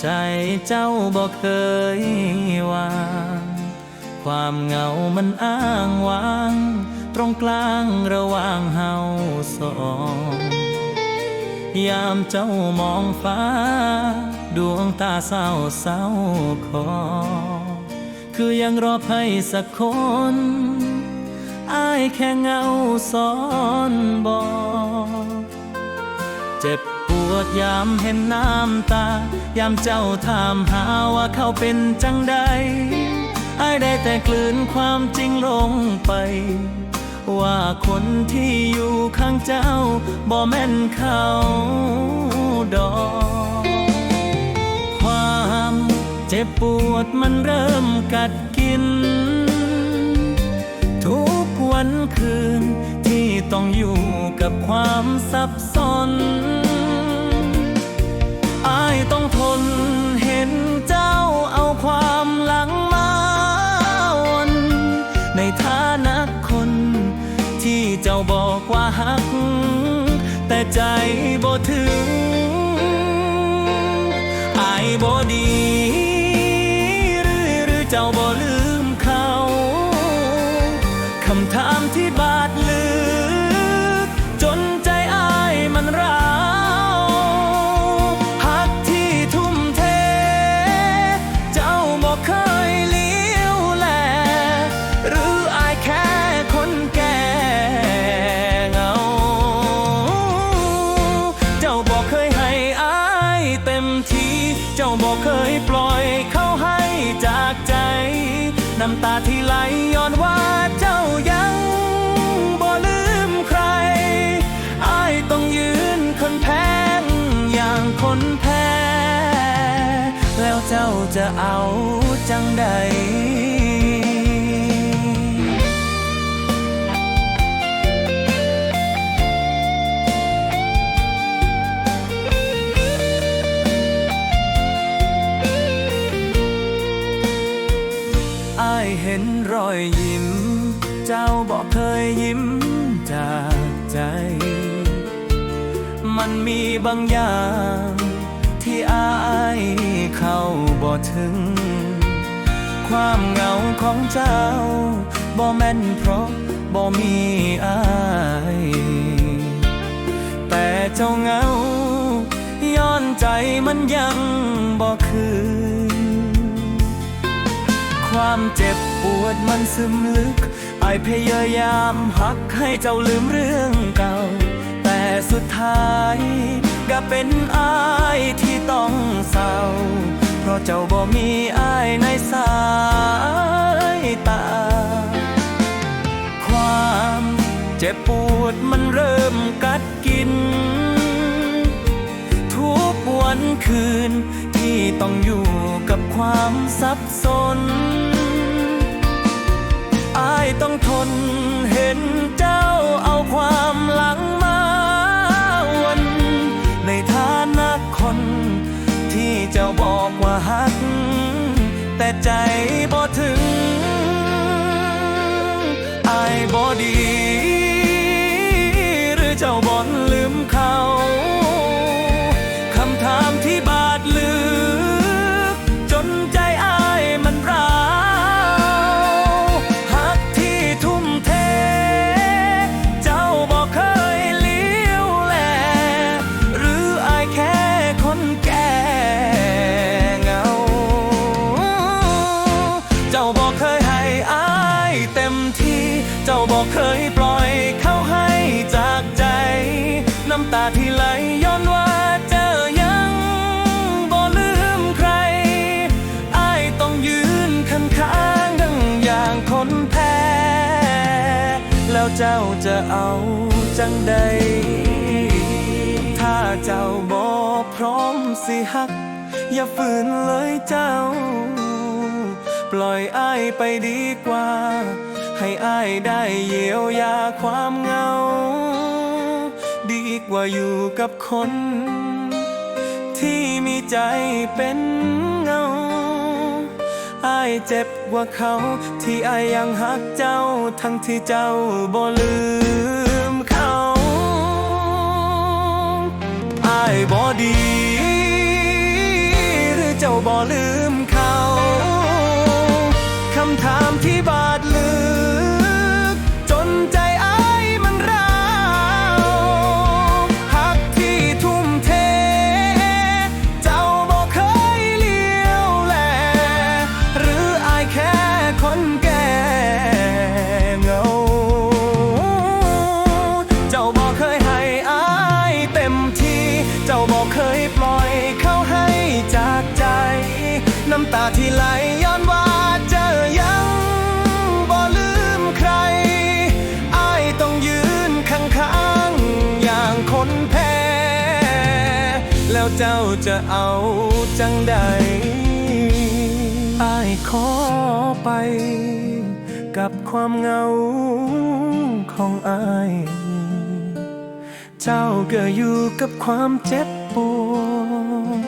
ใจเจ้าบ่เคยวาง ความเหงามันอ้างว้าง ตรงกลางระหว่างเฮาสองยามเจ้ามองฟ้า ดวงตาเศร้าเศร้าคอ คือยังรอใครสักคนอายแค่เงาซ้อนบอกเจ็บ วดยามเห็นน้ำตา ยามเจ้าถามหาว่าเขาเป็นจังใดอายได้แต่กลืนความจริงลงไป ว่าคนที่อยู่ข้างเจ้าบ่แม่นเขาดอกความเจ็บปวดมันเริ่มกัดกิน ทุกวันคืนที่ต้องอยู่กับความสับสน ใจบ่ถึงอ น้ำตาที่ไหลย้อนว่าเจ้ายังบ่ลืมใครอายต้องยืนคนแพ้อย่างคนแพ้ แล้วเจ้าจะเอาจังใด บอกเคยยิ้มจากใจ มันมีบางอย่าง ที่อายเข้าบ่ถึง ความเหงาของเจ้าบ่แม่นเพราะบ่มีอาย แต่เจ้าเหงา ย้อนใจมันยังบ่คืนความเจ็บปวดมันซึมลึก ไอพยายามหักให้เจ้าลืมเรื่องเก่า แต่สุดท้ายก็เป็นอายที่ต้องเศร้า เพราะเจ้าบ่มีอายในสายตา ความเจ็บปวดมันเริ่มกัดกิน ทุกวันคืนที่ต้องอยู่กับความสับสน ต้องทนเห็นเจ้าเอาความหลังมาวัน ในฐานะคนที่เจ้าบอก แล้วเจ้าจะเอาจังใด ถ้าเจ้าบ่พร้อมสิฮัก อย่าฝืนเลยเจ้า ปล่อยอ้ายไปดีกว่า ให้อ้ายได้เยียวยาความเหงา ดีกว่าอยู่กับคน ที่มีใจเป็น เจ็บว่าเขา ที่อายยังหักเจ้า ทั้งที่เจ้าบ่ลืมเขาอายบ่ดี หรือเจ้าบ่ลืม เจ้าจะเอาจังใดอายขอไป กับความเหงาของอาย เจ้าก็อยู่กับความเจ็บปวด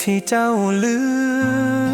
ที่เจ้าลืม